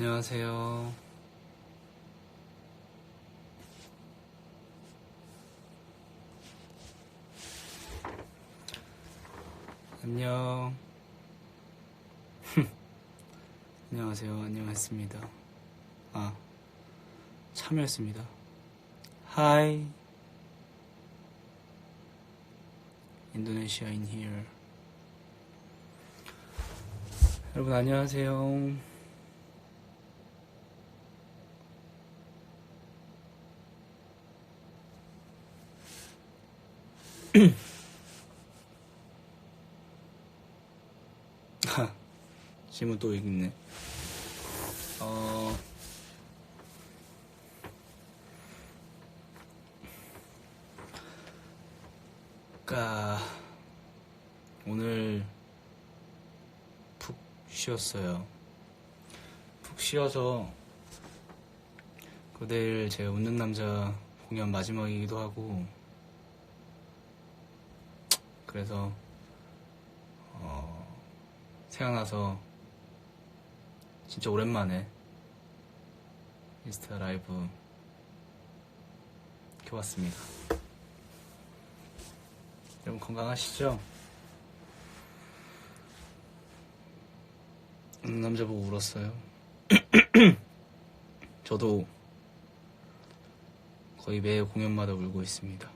안녕하세요. 안녕. 안녕하세요. 안녕했습니다. 아, 참여했습니다. 하이. 인도네시아 in here. 여러분 안녕하세요. 질문 또 있네. 어, 까 오늘 푹 쉬었어요. 푹 쉬어서 그 내일 제 웃는 남자 공연 마지막이기도 하고 그래서 어, 생각나서 진짜 오랜만에 인스타 라이브 켜봤습니다. 여러분 건강하시죠? 웃는 남자 보고 울었어요. 저도 거의 매 공연마다 울고 있습니다.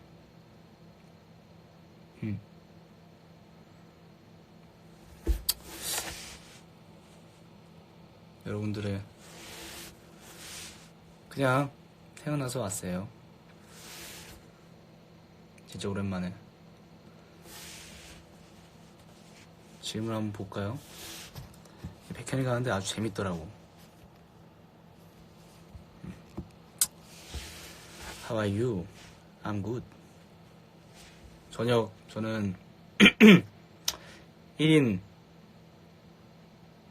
음. 여러분들의 그냥 태어나서 왔어요. 진짜 오랜만에. 질문 한번 볼까요? 백현이 가는데 아주 재밌더라고. 음. How are you? I'm good. 저녁 저는 1인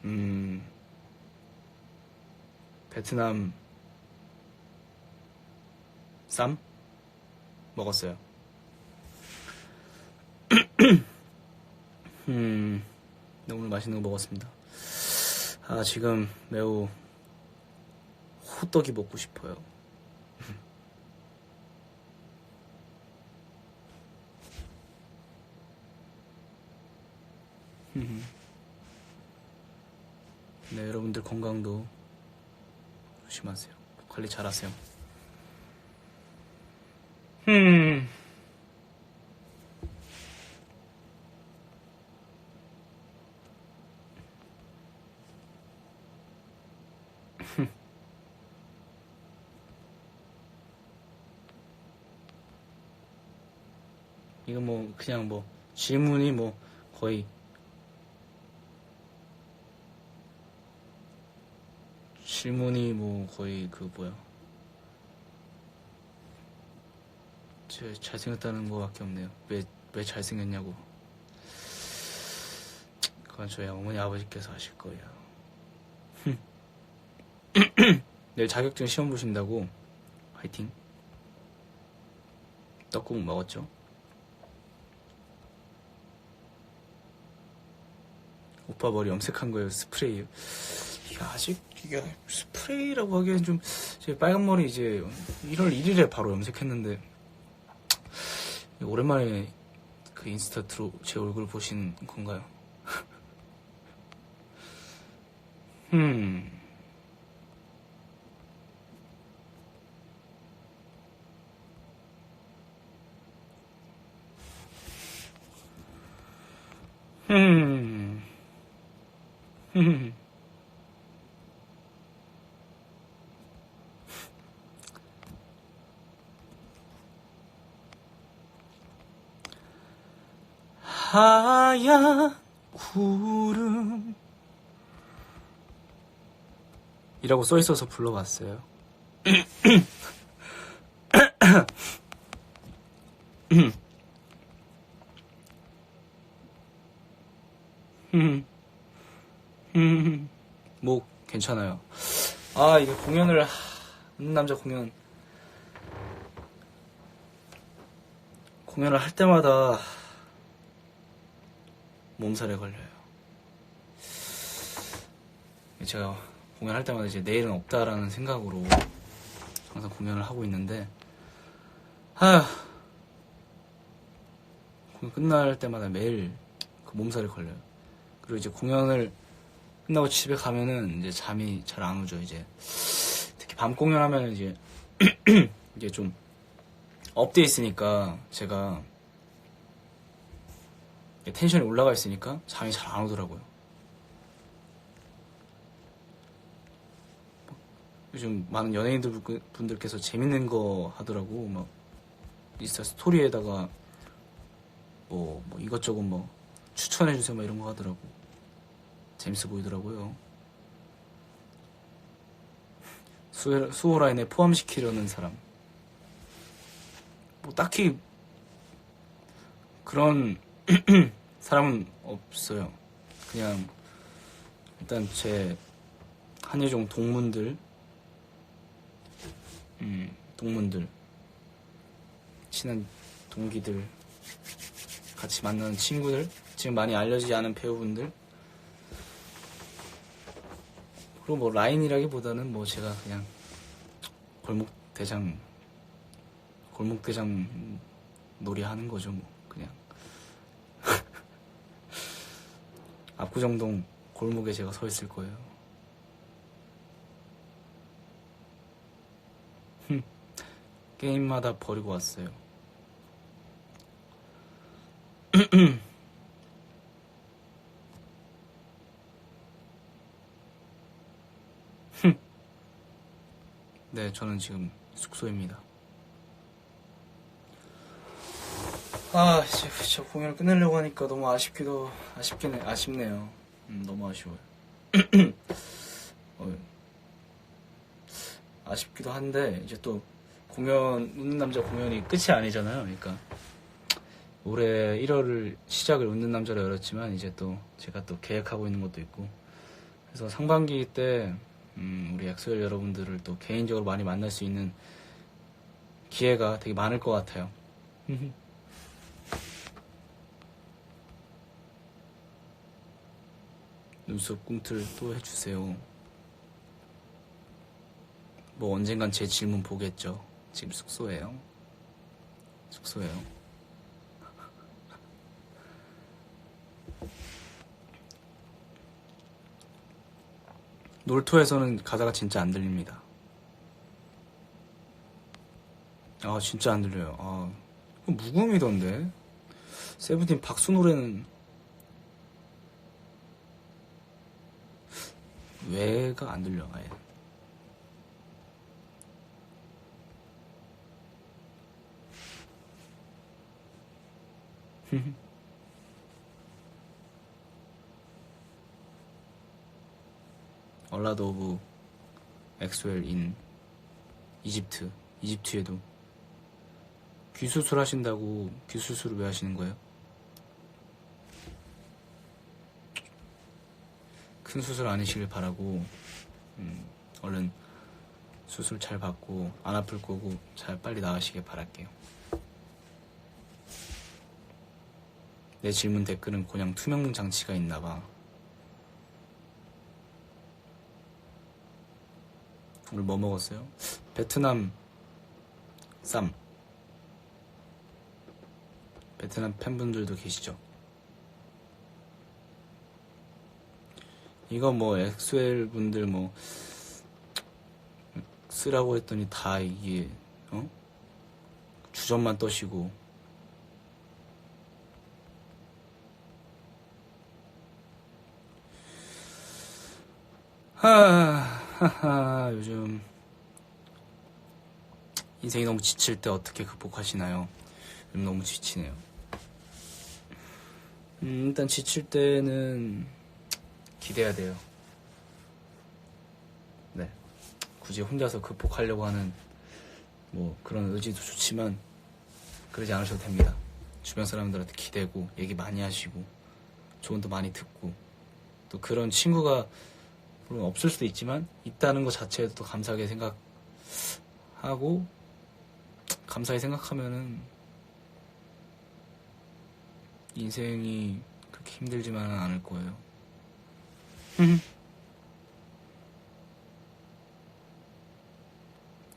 음 베트남 쌈 먹었어요. 음, 너무 맛있는 거 먹었습니다. 아, 지금 매우 호떡이 먹고 싶어요. 네, 여러분들 건강도 조심하세요. 관리 잘하세요. 음. 이거 뭐 그냥 뭐 질문이 뭐 거의 질문이 뭐 거의 그 뭐야? 제 잘생겼다는 거밖에 없네요. 왜, 왜 잘생겼냐고. 그건 저희 어머니 아버지께서 하실 거예요. 내일 자격증 시험 보신다고. 화이팅. 떡국 먹었죠? 오빠 머리 염색한 거예요. 스프레이 이게 아직 이게 스프레이라고 하기엔 좀제 빨간 머리 이제 1월 1일에 바로 염색했는데 오랜만에 그 인스타 들어 제 얼굴 보신 건가요? 음. 음. 음. 하얀 구름. 이라고 써있어서 불러봤어요. 뭐 괜찮아요. 아 이게 공연을 하, 웃는 남자 공연. 공연을 할 때마다 몸살에 걸려요. 제가 공연할 때마다 이제 내일은 없다라는 생각으로 항상 공연을 하고 있는데 하 공연 끝날 때마다 매일 그 몸살이 걸려요. 그리고 이제 공연을 끝나고 집에 가면은 이제 잠이 잘 안 오죠. 이제 특히 밤 공연하면 이제 이게 좀 업돼 있으니까 제가 텐션이 올라가 있으니까 잠이 잘 안 오더라고요. 요즘 많은 연예인들 분- 분들께서 재밌는 거 하더라고. 막 인스타 스토리에다가 뭐, 뭐 이것저것 뭐 추천해 주세요. 막 이런 거 하더라고. 재밌어 보이더라고요. 수호- 수호라인에 포함시키려는 사람. 뭐 딱히 그런 사람은 없어요. 그냥 일단 제 한예종 동문들, 음, 동문들, 친한 동기들, 같이 만나는 친구들, 지금 많이 알려지지 않은 배우분들, 그리고 뭐 라인이라기보다는 뭐 제가 그냥 골목 대장, 골목 대장 놀이 하는 거죠, 뭐 그냥. 압구정동 골목에 제가 서 있을 거예요. 흠, 게임마다 버리고 왔어요. 흠. 네, 저는 지금 숙소입니다. 아, 이제 저 공연을 끝내려고 하니까 너무 아쉽기도 아쉽긴 해, 아쉽네요. 음, 너무 아쉬워요. 어, 아쉽기도 한데 이제 또 공연 웃는 남자 공연이 끝이 아니잖아요. 그러니까 올해 1월을 시작을 웃는 남자로 열었지만 이제 또 제가 또 계획하고 있는 것도 있고 그래서 상반기 때 음, 우리 엑소엘 여러분들을 또 개인적으로 많이 만날 수 있는 기회가 되게 많을 것 같아요. 눈썹 꿈틀 또 해주세요. 뭐 언젠간 제 질문 보겠죠. 지금 숙소에요. 숙소에요. 놀토에서는 가사가 진짜 안 들립니다. 아 진짜 안 들려요. 아 이거 무금이던데. 세븐틴 박수 노래는 왜가 안 들려 아예. 얼라드 오브 엑스웰 인 이집트 이집트에도 귀 수술하신다고 귀 수술을 왜 하시는 거예요? 큰 수술 아니시길 바라고 음, 얼른 수술 잘 받고 안 아플 거고 잘 빨리 나으시길 바랄게요. 내 질문 댓글은 그냥 투명 장치가 있나 봐. 오늘 뭐 먹었어요? 베트남 쌈. 베트남 팬분들도 계시죠? 이거 뭐 엑스웰 분들 뭐 쓰라고 했더니 다 이게 어? 주전만 떠시고 하하하 요즘 인생이 너무 지칠 때 어떻게 극복하시나요? 너무 지치네요. 음, 일단 지칠 때는 기대야 돼요. 네. 굳이 혼자서 극복하려고 하는 뭐 그런 의지도 좋지만 그러지 않으셔도 됩니다. 주변 사람들한테 기대고 얘기 많이 하시고 조언도 많이 듣고 또 그런 친구가 물론 없을 수도 있지만 있다는 것 자체에도 또 감사하게 생각하고 감사히 생각하면은 인생이 그렇게 힘들지만은 않을 거예요.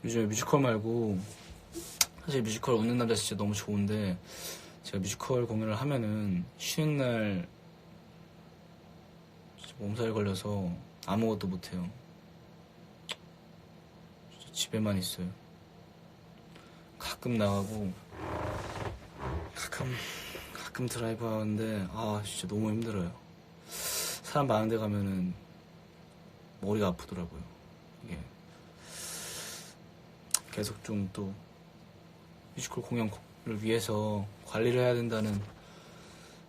요즘에 뮤지컬 말고 사실 뮤지컬 웃는 남자 진짜 너무 좋은데 제가 뮤지컬 공연을 하면은 쉬는 날 몸살 걸려서 아무것도 못해요. 집에만 있어요. 가끔 나가고 가끔 가끔 드라이브 하는데 아 진짜 너무 힘들어요. 사람 많은 데 가면은 머리가 아프더라고요. 이게 계속 좀 또 뮤지컬 공연을 위해서 관리를 해야 된다는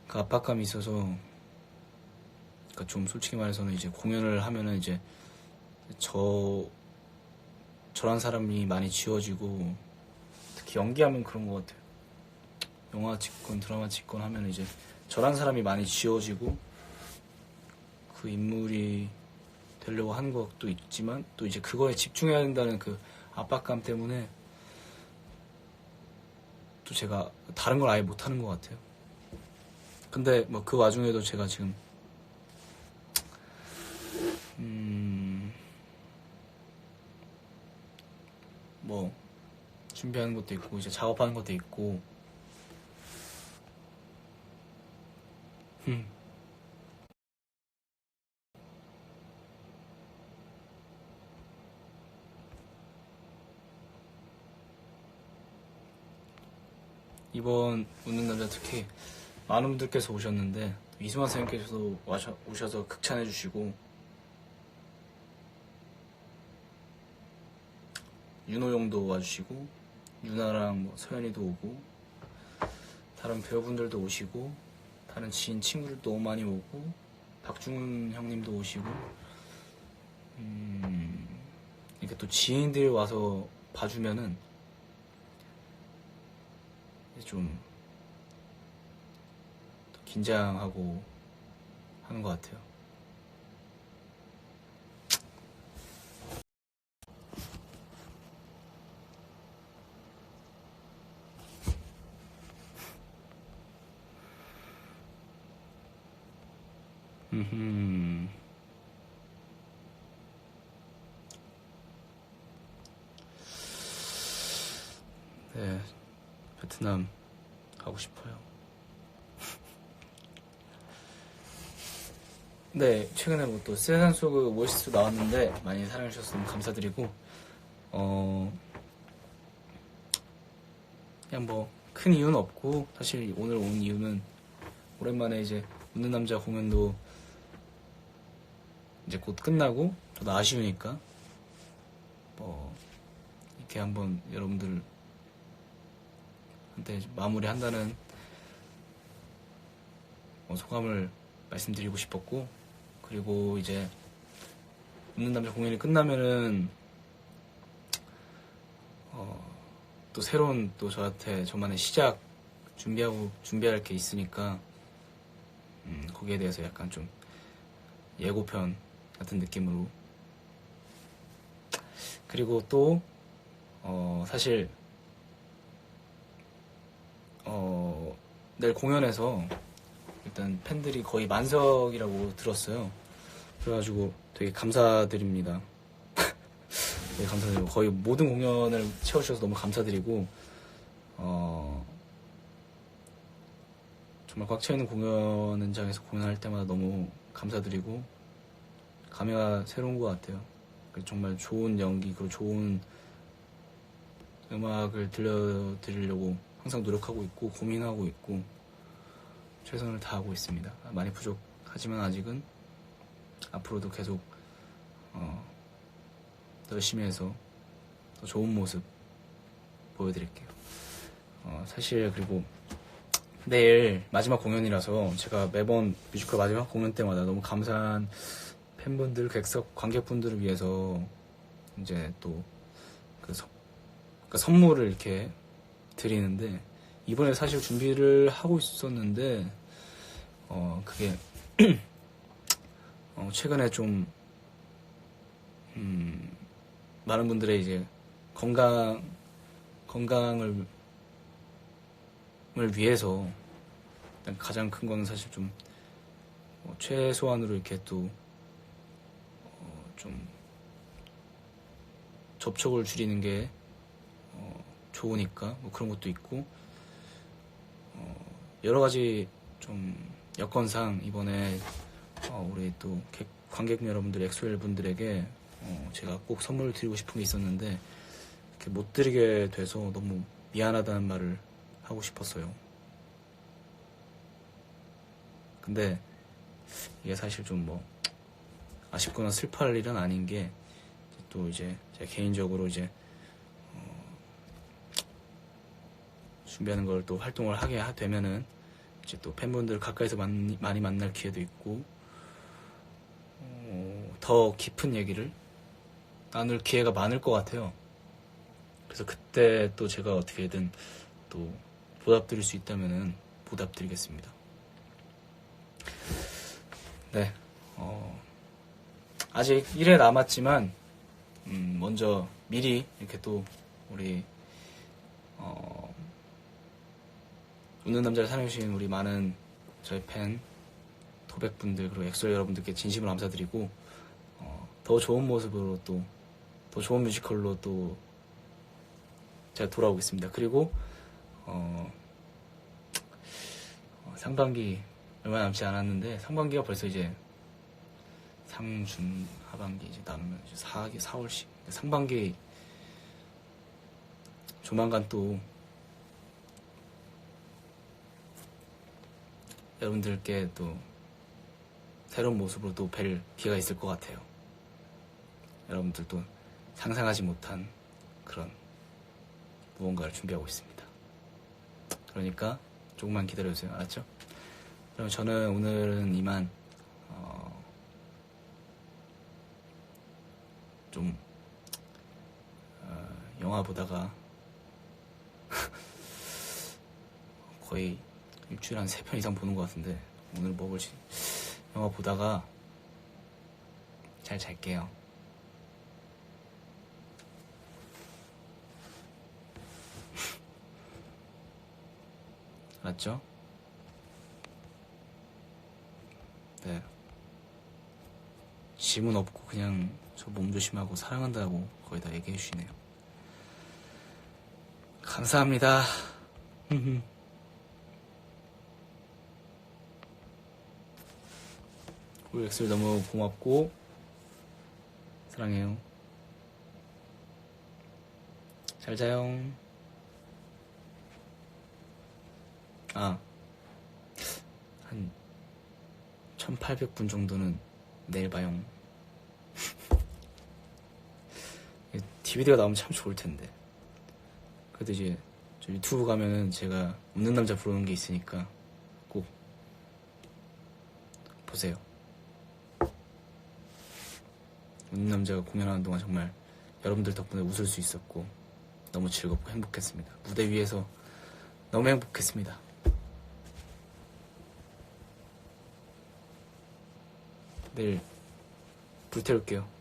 그 압박감이 있어서 그러니까 좀 솔직히 말해서는 이제 공연을 하면은 이제 저 저란 사람이 많이 지워지고 특히 연기하면 그런 것 같아요. 영화 찍건 드라마 찍건 하면 이제 저란 사람이 많이 지워지고 그 인물이 되려고 하는 것도 있지만 또 이제 그거에 집중해야 된다는 그 압박감 때문에 또 제가 다른 걸 아예 못하는 것 같아요. 근데 뭐 그 와중에도 제가 지금 음, 뭐 준비하는 것도 있고 이제 작업하는 것도 있고 음. 이번 웃는 남자 특히 많은 분들께서 오셨는데 이승환 선생님께서도 와셔- 오셔서 극찬해 주시고 윤호 형도 와주시고 유나랑 뭐 서연이도 오고 다른 배우분들도 오시고 다른 지인 친구들도 너무 많이 오고 박중훈 형님도 오시고 음, 이렇게 또 지인들 와서 봐주면은 좀 긴장하고 하는 것 같아요. 음. 네, 베트남 가고 싶어요. 네, 최근에 뭐 또 세상 속의 오시스 나왔는데 많이 사랑해주셔서 너무 감사드리고, 어, 그냥 뭐 큰 이유는 없고, 사실 오늘 온 이유는 오랜만에 이제 웃는 남자 공연도 이제 곧 끝나고, 저도 아쉬우니까, 뭐, 이렇게 한번 여러분들 한테 마무리 한다는 어, 소감을 말씀드리고 싶었고 그리고 이제 웃는 남자 공연이 끝나면은 어, 또 새로운 또 저한테 저만의 시작 준비하고 준비할 게 있으니까 음, 거기에 대해서 약간 좀 예고편 같은 느낌으로. 그리고 또 어, 사실 어, 내일 공연에서 일단 팬들이 거의 만석이라고 들었어요. 그래가지고 되게 감사드립니다. 되게 감사드리고 거의 모든 공연을 채워주셔서 너무 감사드리고 어, 정말 꽉차 있는 공연 현장에서 공연할 때마다 너무 감사드리고 감회가 새로운 것 같아요. 그리고 정말 좋은 연기 그리고 좋은 음악을 들려드리려고 항상 노력하고 있고 고민하고 있고 최선을 다하고 있습니다. 많이 부족하지만 아직은 앞으로도 계속 어, 더 열심히 해서 더 좋은 모습 보여드릴게요. 어, 사실 그리고 내일 마지막 공연이라서 제가 매번 뮤지컬 마지막 공연 때마다 너무 감사한 팬분들, 객석 관객분들을 위해서 이제 또그 그러니까 선물을 이렇게 드리는데 이번에 사실 준비를 하고 있었는데 어 그게 어 최근에 좀 음, 많은 분들의 이제 건강 건강을 을 위해서 가장 큰 거는 사실 좀 어, 최소한으로 이렇게 또좀 접촉을 줄이는 게 어, 좋으니까 뭐 그런 것도 있고 어, 여러 가지 좀 여건상 이번에 어, 우리 또 객- 관객 여러분들 엑소엘 분들에게 어, 제가 꼭 선물을 드리고 싶은 게 있었는데 이렇게 못 드리게 돼서 너무 미안하다는 말을 하고 싶었어요. 근데 이게 사실 좀 뭐 아쉽거나 슬퍼할 일은 아닌 게 또 이제 제가 개인적으로 이제 어, 준비하는 걸 또 활동을 하게 하- 되면은 이제 또 팬분들 가까이서 많이, 많이 만날 기회도 있고 어, 더 깊은 얘기를 나눌 기회가 많을 것 같아요. 그래서 그때 또 제가 어떻게든 또 보답드릴 수 있다면은 보답드리겠습니다. 네, 어, 아직 1회 남았지만 음, 먼저 미리 이렇게 또 우리 어, 웃는 남자를 사랑해주신 우리 많은 저희 팬 토백분들 그리고 엑소 여러분들께 진심으로 감사드리고 어, 더 좋은 모습으로 또 더 좋은 뮤지컬로 또 제가 돌아오겠습니다. 그리고 어, 어, 상반기 얼마 남지 않았는데 상반기가 벌써 이제 상중 하반기 이제 남으면 이제 4기 4월씩 상반기 조만간 또 여러분들께 또 새로운 모습으로 또 뵐 기회가 있을 것 같아요. 여러분들도 상상하지 못한 그런 무언가를 준비하고 있습니다. 그러니까 조금만 기다려주세요. 알았죠? 그럼 저는 오늘은 이만 어, 좀 어, 영화 보다가 거의 일주일에 한세편 이상 보는 것 같은데 오늘 뭐 볼지 영화 보다가 잘 잘게요. 맞죠? 네. 짐은 없고 그냥 저 몸 조심하고 사랑한다고 거의 다 얘기해 주시네요. 감사합니다. 엑슬 너무 고맙고 사랑해요. 잘 자요. 아, 한 1800분 정도는 내일 봐용. DVD가 나오면 참 좋을 텐데. 그래도 이제 저 유튜브 가면은 제가 웃는 남자 부르는 게 있으니까 꼭 보세요. 웃는 남자가 공연하는 동안 정말 여러분들 덕분에 웃을 수 있었고 너무 즐겁고 행복했습니다. 무대 위에서 너무 행복했습니다. 내일 불태울게요.